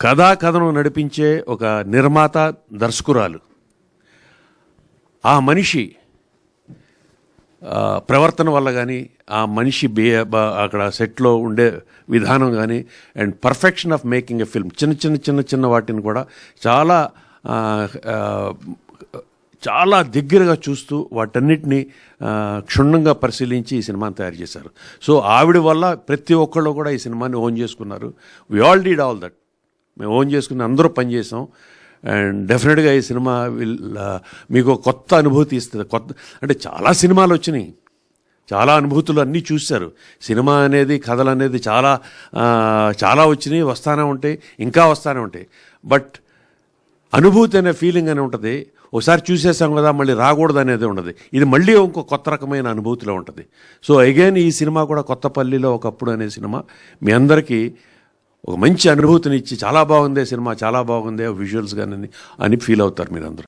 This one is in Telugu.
కథా కథను నడిపించే ఒక నిర్మాత దర్శకురాలు. ఆ మనిషి ప్రవర్తన వల్ల కానీ ఆ మనిషి బే అక్కడ సెట్లో ఉండే విధానం కానీ and perfection of making a film చిన్న చిన్న చిన్న చిన్న వాటిని కూడా చాలా చాలా దగ్గరగా చూస్తూ వాటన్నిటిని క్షుణ్ణంగా పరిశీలించి ఈ సినిమాని తయారు చేశారు. సో ఆవిడ వల్ల ప్రతి ఒక్కళ్ళు కూడా ఈ సినిమాని ఓన్ చేసుకున్నారు. We all did all that మేము ఓన్ చేసుకుని అందరూ పనిచేసాం అండ్ డెఫినెట్గా ఈ సినిమా విల్ మీకు కొత్త అనుభూతి ఇస్తుంది. కొత్త అంటే చాలా సినిమాలు వచ్చినాయి. చాలా అనుభూతులు అన్నీ చూశారు. సినిమా అనేది కథలు అనేది చాలా చాలా వచ్చినాయి వస్తానే ఉంటాయి ఇంకా వస్తానే ఉంటాయి. బట్ అనుభూతి అనే ఫీలింగ్ అని ఉంటుంది. ఒకసారి చూసేసాం కదా మళ్ళీ రాకూడదు అనేది ఉండదు. ఇది మళ్ళీ ఇంకో కొత్త రకమైన అనుభూతిలో ఉంటుంది. సో అగైన్ ఈ సినిమా కూడా కొత్తపల్లిలో ఒకప్పుడు అనే సినిమా. మీ అందరికీ ఒక మంచి అనుభూతిని ఇచ్చి చాలా బాగుంది సినిమా చాలా బాగుంది విజువల్స్ కానీ అని ఫీల్ అవుతారు మీరందరూ.